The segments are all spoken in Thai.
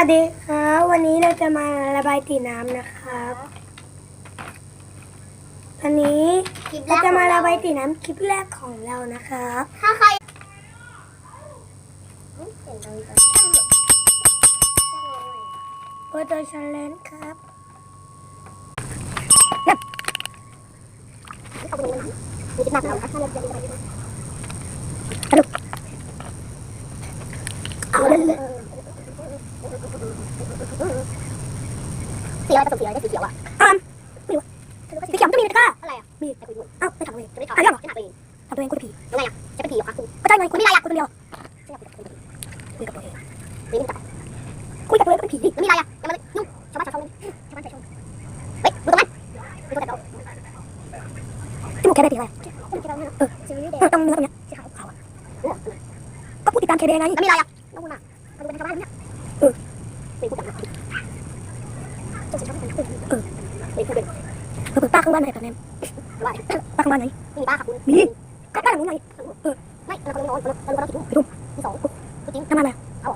วัสดีครับวันนี้เราจะมาระบายสีน้ำนะครับวันนี้คลิปแรเรากจะมาระบายสีน้ำคลิปแรกของเรานะครับถ้าใครเสียงดังจังช่างเถอะช่างลงหน่อยโปรโตชันเลนครับเอาไปลงเลยมีติดหนักเราถ้าเราจะไปดู เอาเลย สีอะไรผสมสีอะไรได้สีเขียวอะอ้ามไม่รู้สีเขียวมันก็มีในตะกร้าอะไรอะ มีไปคุยด้วยเอ้าไม่ทำเลยจะไม่ถอดอะยังเหรอจะหนักตัวเองทำตัวเองคุณผีแล้วไงอะ จะเป็นผีเหรอคะคุณก็ใช่ไงคุณไม่ได้อยากคุณคนเดียวจะอยากเป็นผีคุยกับตัวเองหรือไม่จับคุยกับตัวเองก็เป็นผีดิแล้วมีอะไรอะอย่ามาเลยยุ่งชาวบ้านชาวช่องชาวบ้านชาวช่องเฮ้ยดูตรงนั้นดูตรงนั้นจมูกแกได้สีอะไรคุณจะเอาเนี่ยเออสีนี้แดเออตรงเนื้อตรงเนี้ยสีขาวขาวอะก็พูดติดตามแคเดไงแล้วมีอะไรอะน้องคุณอะมาดูเป็นชาวบ้านเนี่ยเออเป็นผู้จัดการเจ้าสีชอบเป็นผู้เออเป็นเป็นเออป้าข้างบ้านไหนตอนนี้ว่าป้าข้างบ้านไหนมีบ้าค่ะคุณมีก็บ้านหลังนู้นไงไม่เราคนนอนเราเรากี่ทุ่มที่สองทำงานอะไรเอา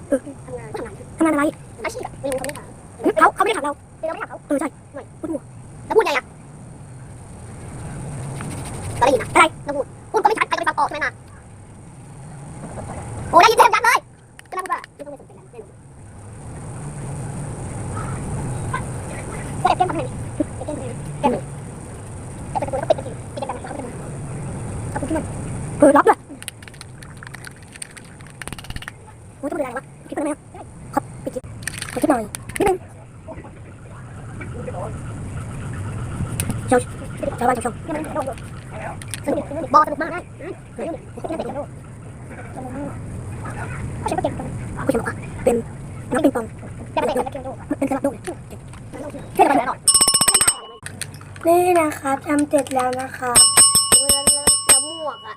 ทำงานทำงานทำงานอะไรอาชีพอะไม่รู้เขาไม่ถามเขาเขาไม่ได้ถามเราเราไม่ถามเขาเออใช่ไม่พูดหัวแล้วพูดไงอะก็ได้ยินนะอะไรแล้วพูดพูดก็ไม่ชัดใครจะไปฟังออกใช่ไหมนะโอ้ได้ยินเสียงชัดเลยก็นั่งว่าไม่ต้องไปสนใจแล้วแน่นอน ก็แอบแกล้งทำไมแอบแกล้งทำไมแกล้งจะไปตะโกนแล้วก็ปิดกันทีปิดกันนะ เขาจะมาเอาคุณขึ้นมาเออรับเลยโอ้ยต้องเป็นอะไรวะคิดเป็นไหมครับปิดคลิปขอคิดหน่อยนิดนึงเจ้าชาวบ้านชาวช่องยังไม่ได้โดนสนุกสนุกบอสนุกมากได้เฮ้ยนี่เป็นเด็กโลกเขาใช้เก่งจังผู้ชมบอกว่าเป็นน้องปิงปองจะเป็นเด็กเก่งโลกเป็นสลับโลกเชื่อกันแน่นอนนี่นะครับทำเสร็จแล้วนะครับแล้วแล้วหมวกอะ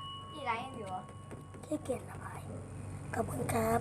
ที่เกียนระบายขอบคุณครับ